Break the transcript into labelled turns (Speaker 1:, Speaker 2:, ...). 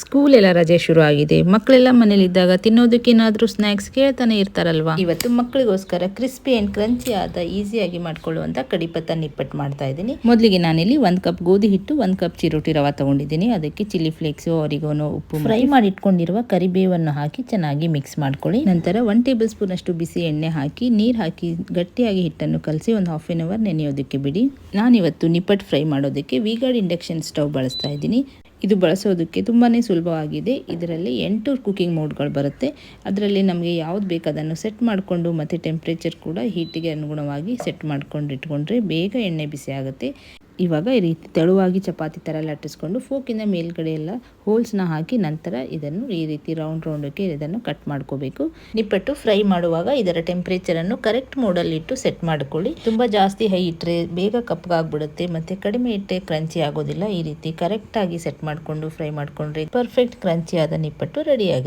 Speaker 1: School ಎಲ್ಲ ರಜೆ ಶುರು ಆಗಿದೆ ಮಕ್ಕಳೆಲ್ಲ ಮನೇಲಿದ್ದಾಗ ತಿನ್ನೋದಕ್ಕೆ ಏನಾದರೂ ಸ್ನ್ಯಾಕ್ಸ್ ಕೇಳ್ತಾನೆ ಇರ್ತಾರಲ್ವಾ? ಇವತ್ತು ಮಕ್ಕಳಿಗೋಸ್ಕರ ಕ್ರಿಸ್ಪಿ ಆ್ಯಂಡ್ ಕ್ರಂಚಿ ಆದ ಈಸಿಯಾಗಿ ಮಾಡ್ಕೊಳ್ಳುವಂತ ಕಡಿಪತ್ತ ನಿಪ್ಪಟ್ ಮಾಡ್ತಾ ಇದ್ದೀನಿ. ಮೊದಲಿಗೆ ನಾನಿಲ್ಲಿ ಒಂದು ಕಪ್ ಗೋಧಿ ಹಿಟ್ಟು ಒಂದು ಕಪ್ ಚಿರೋಟಿ ರವ ತಗೊಂಡಿದ್ದೀನಿ. ಅದಕ್ಕೆ ಚಿಲ್ಲಿ ಫ್ಲೇಕ್ಸ್ ಆರಿಗೋನೋ ಉಪ್ಪು ಫ್ರೈ ಮಾಡಿ ಇಟ್ಕೊಂಡಿರುವ ಕರಿಬೇವನ್ನು ಹಾಕಿ ಚೆನ್ನಾಗಿ ಮಿಕ್ಸ್ ಮಾಡ್ಕೊಳ್ಳಿ. ನಂತರ ಒನ್ ಟೇಬಲ್ ಸ್ಪೂನ್ ಅಷ್ಟು ಬಿಸಿ ಎಣ್ಣೆ ಹಾಕಿ ನೀರು ಹಾಕಿ ಗಟ್ಟಿಯಾಗಿ ಹಿಟ್ಟನ್ನು ಕಲಸಿ ಒಂದು ಹಾಫ್ ಆನ್ ಅವರ್ ನೆನೆಯೋದಕ್ಕೆ ಬಿಡಿ. ನಾನಿವತ್ತು ನಿಪ್ಪಟ್ ಫ್ರೈ ಮಾಡೋದಕ್ಕೆ ವಿಗಾರ್ಡ್ ಇಂಡಕ್ಷನ್ ಸ್ಟವ್ ಬಳಸ್ತಾ ಇದ್ದೀನಿ. ಇದು ಬಳಸೋದಕ್ಕೆ ತುಂಬಾ ಸುಲಭವಾಗಿದೆ. ಇದರಲ್ಲಿ ಎಂಟು ಕುಕಿಂಗ್ ಮೋಡ್ಗಳು ಬರುತ್ತೆ. ಅದರಲ್ಲಿ ನಮಗೆ ಯಾವ್ದು ಬೇಕು ಅದನ್ನು ಸೆಟ್ ಮಾಡಿಕೊಂಡು ಮತ್ತು ಟೆಂಪ್ರೇಚರ್ ಕೂಡ ಹೀಟಿಗೆ ಅನುಗುಣವಾಗಿ ಸೆಟ್ ಮಾಡ್ಕೊಂಡು ಇಟ್ಕೊಂಡ್ರೆ ಬೇಗ ಎಣ್ಣೆ ಬಿಸಿ ಆಗುತ್ತೆ. ಇವಾಗ ಈ ರೀತಿ ತೆಳುವಾಗಿ ಚಪಾತಿ ಥರ ಲಟ್ಟಿಸ್ಕೊಂಡು ಫೋಕಿಂದ ಮೇಲ್ಗಡೆ ಎಲ್ಲ ಹೋಲ್ಸ್ನ ಹಾಕಿ ನಂತರ ಇದನ್ನು ಈ ರೀತಿ ರೌಂಡ್ ರೌಂಡಕ್ಕೆ ಇದನ್ನು ಕಟ್ ಮಾಡ್ಕೋಬೇಕು. ನಿಪ್ಪಟ್ಟು ಫ್ರೈ ಮಾಡುವಾಗ ಇದರ ಟೆಂಪ್ರೇಚರನ್ನು ಕರೆಕ್ಟ್ ಮೋಡಲ್ಲಿ ಇಟ್ಟು ಸೆಟ್ ಮಾಡ್ಕೊಳ್ಳಿ. ತುಂಬ ಜಾಸ್ತಿ ಹೈ ಇಟ್ಟರೆ ಬೇಗ ಕಪ್ಪಗಾಗ್ಬಿಡುತ್ತೆ ಮತ್ತು ಕಡಿಮೆ ಇಟ್ಟರೆ ಕ್ರಂಚಿ ಆಗೋದಿಲ್ಲ. ಈ ರೀತಿ ಕರೆಕ್ಟಾಗಿ ಸೆಟ್ ಮಾಡಿಕೊಂಡು ಫ್ರೈ ಮಾಡಿಕೊಂಡ್ರೆ ಪರ್ಫೆಕ್ಟ್ ಕ್ರಂಚಿ ಆದ ನಿಪ್ಪಟ್ಟು ರೆಡಿ ಆಗುತ್ತೆ.